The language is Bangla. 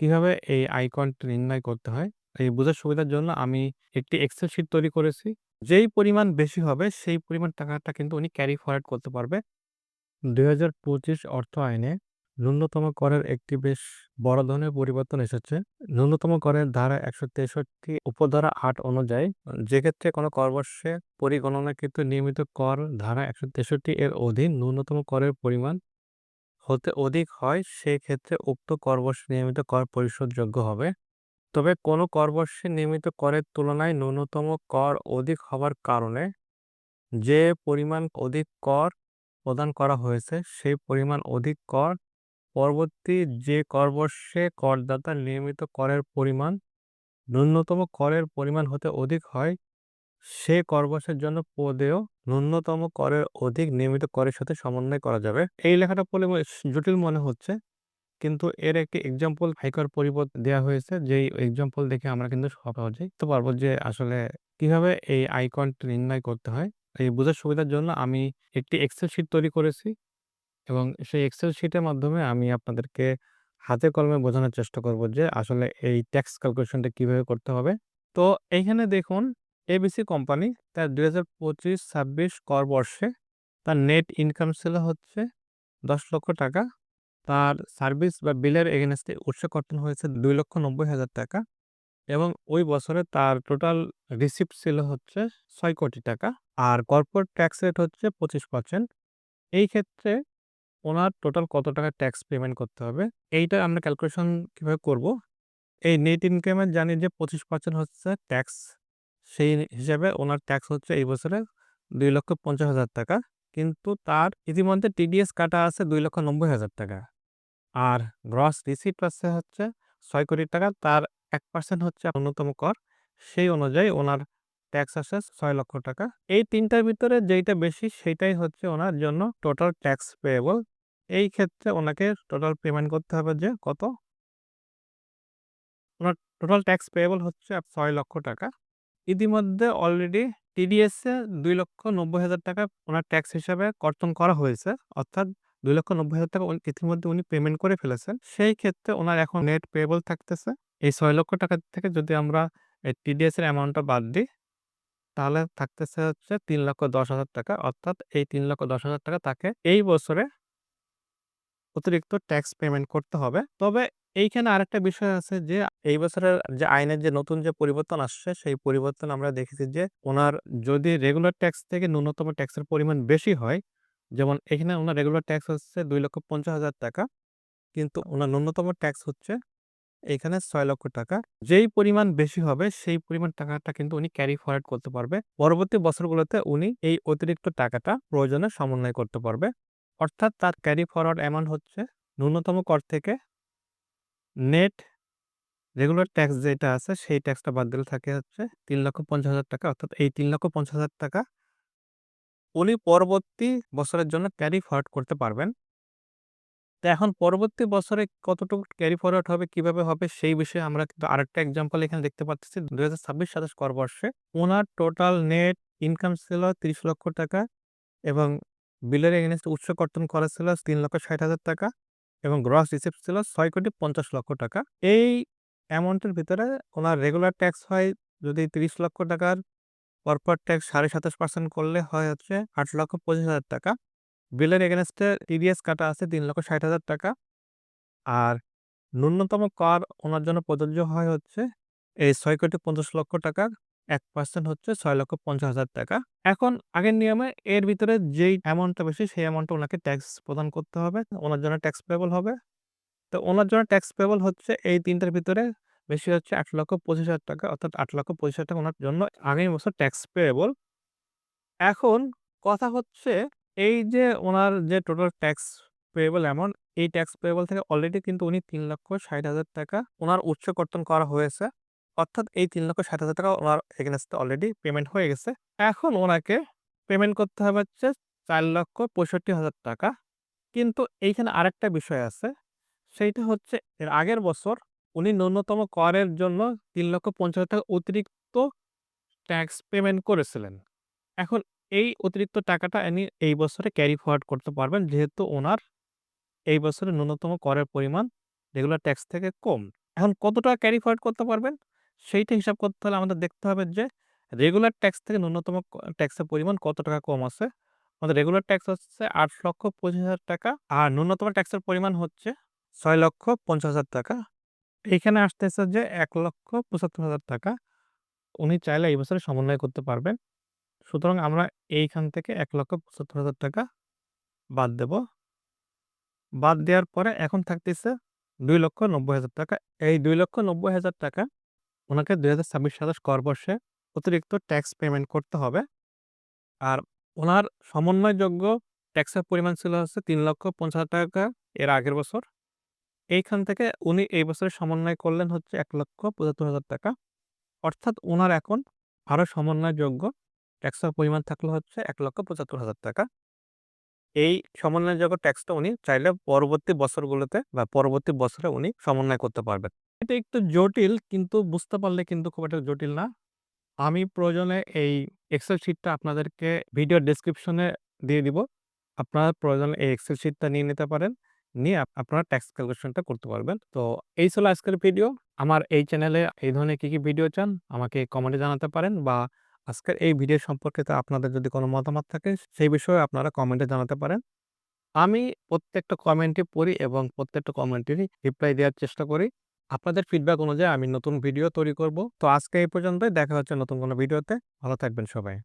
কীভাবে এই আইকনটি নির্ণয় করতে হয়, এই বোঝার সুবিধার জন্য আমি একটি এক্সেল শিট তৈরি করেছি। যেই পরিমাণ বেশি হবে সেই পরিমাণ টাকাটা কিন্তু উনি ক্যারি ফরওয়ার্ড করতে পারবে। ২০২৫ অর্থ আইনে ন্যূনতম করের একটি বেশ বড় ধরনের পরিবর্তন এসেছে। ন্যূনতম করের ধারা ১৬৩ উপধারা ৮ অনুযায়ী যেক্ষেত্রে কোনো করবর্ষে পরিগণনাকৃত নিয়মিত কর ধারা ১৬৩ এর অধীন ন্যূনতম করের পরিমাণ হতে অধিক হয়, সেক্ষেত্রে উক্ত করবর্ষে নিয়মিত কর পরিশোধযোগ্য হবে। তবে কোনো করবর্ষে নিয়মিত করের তুলনায় ন্যূনতম কর অধিক হওয়ার কারণে যে পরিমাণ অধিক কর প্রদান করা হয়েছে, সেই পরিমাণ অধিক কর পরবর্তী যে করবর্ষে করদাতার নিয়মিত করের পরিমাণ ন্যূনতম করের পরিমাণ হতে অধিক হয় সে করবর্ষের জন্য পদেয় ন্যূনতম করের অধিক নিয়মিত করের সাথে সমন্বয় করা যাবে। এই লেখাটা পড়লে জটিল মনে হচ্ছে। কিন্তু এর একটি এক্সাম্পল হাইকর পরিপথ দেয়া হয়েছে। যেই এক্সাম্পল দেখে আমরা কিন্তু সহজেই বুঝতে পারব যে আসলে কীভাবে এই আইকনটি নির্ণয় করতে হয়। এই বোঝার সুবিধার জন্য আমি একটি এক্সেল শিট তৈরি করেছি এবং সেই এক্সেল শিটের মাধ্যমে আমি আপনাদেরকে হাতে কলমে বোঝানোর চেষ্টা করব যে আসলে এই ট্যাক্স ক্যালকুলেশনটা কীভাবে করতে হবে। তো এইখানে দেখুন এবিসি কোম্পানি তার ২০২৫-২৬ কর বর্ষে তার নেট ইনকাম ছিল হচ্ছে ১০ লক্ষ টাকা। তার সার্ভিস বা বিলের এগেইনস্টে উৎস কর্তন হয়েছে ২,৯০,০০০ টাকা এবং ওই বছরে তার টোটাল রিসিপ্ট ছিল হচ্ছে ছয় কোটি টাকা। আর কর্পোরেট ট্যাক্স রেট হচ্ছে ২৫%। এই ক্ষেত্রে ওনার টোটাল কত টাকা ট্যাক্স পেমেন্ট করতে হবে? এইটা আমরা ক্যালকুলেশন কীভাবে করব? এই নেট ইনকামের জানি যে ২৫% হচ্ছে ট্যাক্স। সেই হিসাবে ওনার ট্যাক্স হচ্ছে এই বছরে ২,৫০,০০০ টাকা। কিন্তু তার ইতিমধ্যে টিডিএস কাটা আছে ২,৯০,০০০ টাকা। আর গ্রস রিসিপ্ট আছে হচ্ছে ছয় কোটি টাকা। তার এক পার্সেন্ট হচ্ছে অন্যতম কর। সেই অনুযায়ী ওনার ট্যাক্স আসে ছয় লক্ষ টাকা। এই ৩ টার ভিতরে যেইটা বেশি সেইটাই হচ্ছে ওনার জন্য টোটাল ট্যাক্স পেয়েবল। এই ক্ষেত্রে ওনাকে টোটাল পেমেন্ট করতে হবে যে কত? ওনার টোটাল ট্যাক্স পেয়েবল হচ্ছে ছয় লক্ষ টাকা। ইতিমধ্যে অলরেডি টিডিএসে ২,৯০,০০০ টাকা ওনার ট্যাক্স হিসাবে কর্তন করা হয়েছে। অর্থাৎ ২,৯০,০০০ টাকা উনি ইতিমধ্যে উনি পেমেন্ট করে ফেলেছেন। সেই ক্ষেত্রে ওনার এখন নেট পেয়েবল থাকতেছে। এই ছয় লক্ষ টাকা থেকে যদি আমরা টিডিএস এর অ্যামাউন্টটা বাদ দিই, তাহলে থাকতেছে হচ্ছে ৩,১০,০০০ টাকা। অর্থাৎ এই ৩,১০,০০০ টাকা তাকে এই বছরে অতিরিক্ত ট্যাক্স পেমেন্ট করতে হবে। তবে এইখানে আরেকটা বিষয় আছে যে এই বছরের যে আইনের যে নতুন যে পরিবর্তন আসছে সেই পরিবর্তন আমরা দেখেছি যে ওনার যদি রেগুলার ট্যাক্স থেকে ন্যূনতম ট্যাক্সের পরিমাণ বেশি হয়, যেমন এখানে ওনার রেগুলার ট্যাক্স হচ্ছে ২,৫০,০০০ টাকা। কিন্তু ওনার ন্যূনতম ট্যাক্স হচ্ছে এখানে ছয় লক্ষ টাকা। যেই পরিমাণ বেশি হবে সেই পরিমাণ টাকাটা কিন্তু উনি ক্যারি ফরওয়ার্ড করতে পারবে। পরবর্তী বছরগুলোতে উনি এই অতিরিক্ত টাকাটা প্রয়োজনে সমন্বয় করতে পারবে। অর্থাৎ তার ক্যারি ফরওয়ার্ড অ্যামাউন্ট হচ্ছে ন্যূনতম কর থেকে নেট রেগুলার ট্যাক্স যেটা আছে সেই ট্যাক্সটা বাদ দিলে থাকে হচ্ছে ৩,৫০,০০০ টাকা। অর্থাৎ এই ৩,৫০,০০০ টাকা উনি পরবর্তী বছরের জন্য ক্যারি ফরওয়ার্ড করতে পারবেন। তো এখন পরবর্তী বছরে কতটুকু ক্যারি ফরওয়ার্ড হবে, কীভাবে হবে সেই বিষয়ে আমরা কিন্তু আরেকটা এক্সাম্পল এখানে দেখতে পাচ্তেছি। ২০২৬-২৭ কর বর্ষে ওনার টোটাল নেট ইনকাম ছিল ৩০ লক্ষ টাকা এবং বিলের এগেইনস্টে উৎস কর্তন করা ছিল ৩,৬০,০০০ টাকা এবং গ্রস রিসিপ্ট ছিল ছয় কোটি ৫০ লক্ষ টাকা। এই অ্যামাউন্টের ভিতরে ওনার রেগুলার ট্যাক্স হয় যদি ৩০ লক্ষ টাকার কর্পোরেট ট্যাক্স ২৭.৫% করলে হয় হচ্ছে ৮,২৫,০০০ টাকা। বিলের এগেনস্টে টিডিএস কাটা আছে ৩,৬০,০০০ টাকা। আর ন্যূনতম কর ওনার জন্য প্রযোজ্য হয় হচ্ছে এই ছয় কোটি ৫০ লক্ষ টাকার ১% হচ্ছে ৬,৫০,০০০ টাকা। এখন আগের নিয়মে এর ভিতরে যেই অ্যামাউন্টটা বেশি সেই অ্যামাউন্টটা ওনাকে ট্যাক্স প্রদান করতে হবে। ওনার জন্য ট্যাক্স পেয়েবল হবে। তো ওনার জন্য ট্যাক্স পেয়েবল হচ্ছে এই ৩ টার ভিতরে বেশি হচ্ছে ৮,২৫,০০০ টাকা। অর্থাৎ ৮,২৫,০০০ টাকা ওনার জন্য আগামী বছর ট্যাক্স পেয়েবল। এখন কথা হচ্ছে এই যে ওনার যে টোটাল ট্যাক্স পেয়েবল অ্যামাউন্ট এই ট্যাক্স পেয়েবল থেকে অলরেডি কিন্তু উনি ৩,৬০,০০০ টাকা ওনার উৎস কর্তন করা হয়েছে। অর্থাৎ এই ৩,৬০,০০০ টাকা ওনার এগেইনস্টে অলরেডি পেমেন্ট হয়ে গেছে। এখন ওনাকে পেমেন্ট করতে হবে হচ্ছে ৪,৬৫,০০০ টাকা। কিন্তু এইখানে আরেকটা বিষয় আছে। সেইটা হচ্ছে এর আগের বছর উনি ন্যূনতম করের জন্য ৩,৫০,০০০ টাকা অতিরিক্ত ট্যাক্স পেমেন্ট করেছিলেন। এখন এই অতিরিক্ত টাকাটা ইনি এই বছরে ক্যারি ফরওয়ার্ড করতে পারবেন যেহেতু ওনার এই বছরে ন্যূনতম করের পরিমাণ রেগুলার ট্যাক্স থেকে কম। এখন কত টাকা ক্যারি ফরওয়ার্ড করতে পারবেন? সেইটা হিসাব করতে হলে আমাদের দেখতে হবে যে রেগুলার ট্যাক্স থেকে ন্যূনতম ট্যাক্সের পরিমাণ কত টাকা কম আছে। আমাদের রেগুলার ট্যাক্স হচ্ছে ৳৮,২৫,০০০ আর ন্যূনতম ট্যাক্সের পরিমাণ হচ্ছে ৳৬,৫০,০০০ এইখানে আসতেছে যে ৳১,৭৫,০০০ উনি চাইলে এই বছরে সমন্বয় করতে পারবেন। সুতরাং আমরা এইখান থেকে ৳১,৭৫,০০০ বাদ দেব। বাদ দেওয়ার পরে এখন থাকতেছে ৳২,৯০,০০০ এই ৳২,৯০,০০০ উনাকে ২০২৬-২৭ কর বর্ষে অতিরিক্ত ট্যাক্স পেমেন্ট করতে হবে। আর ওনার সমন্বয়যোগ্য ট্যাক্সের পরিমাণ ছিল হচ্ছে ৳৩,৫০,০০০ এর আগের বছর। এইখান থেকে উনি এই বছরে সমন্বয় করলেন হচ্ছে ৳১,৭৫,০০০ অর্থাৎ ওনার এখন আরও সমন্বয়যোগ্য ট্যাক্সের পরিমাণ থাকল হচ্ছে ৳১,৭৫,০০০ এই সমন্বয়যোগ্য ট্যাক্সটা উনি চাইলে পরবর্তী বছরগুলোতে বা পরবর্তী বছরে উনি সমন্বয় করতে পারবেন। এটা একটু জটিল কিন্তু বুঝতে পারলে কিন্তু খুব একটা জটিল না। আমি প্রয়োজনে এই এক্সেল শিটটা আপনাদেরকে ভিডিও ডেসক্রিপশনে দিয়ে দিব। আপনারা প্রয়োজনে এই এক্সেল শিটটা নিয়ে নিতে পারেন। নিয়ে আপ আপনারা ট্যাক্স ক্যালকুলেশনটা করতে পারবেন। তো এই ছিল আজকের ভিডিও। আমার এই চ্যানেলে এই ধরনের কী, কী ভিডিও চান আমাকে কমেন্টে জানাতে পারেন বা আজকের এই ভিডিও সম্পর্কিত আপনাদের যদি কোনো মতামত থাকে সেই বিষয়ে আপনারা কমেন্টে জানাতে পারেন। আমি প্রত্যেকটা কমেন্টই পড়ি এবং প্রত্যেকটা কমেন্টেরই রিপ্লাই দেওয়ার চেষ্টা করি। আপনাদের ফিডব্যাক অনুযায়ী আমি নতুন ভিডিও তৈরি করব। তো আজকে এই পর্যন্তই। দেখা হচ্ছে নতুন কোনো ভিডিওতে। ভালো থাকবেন সবাই।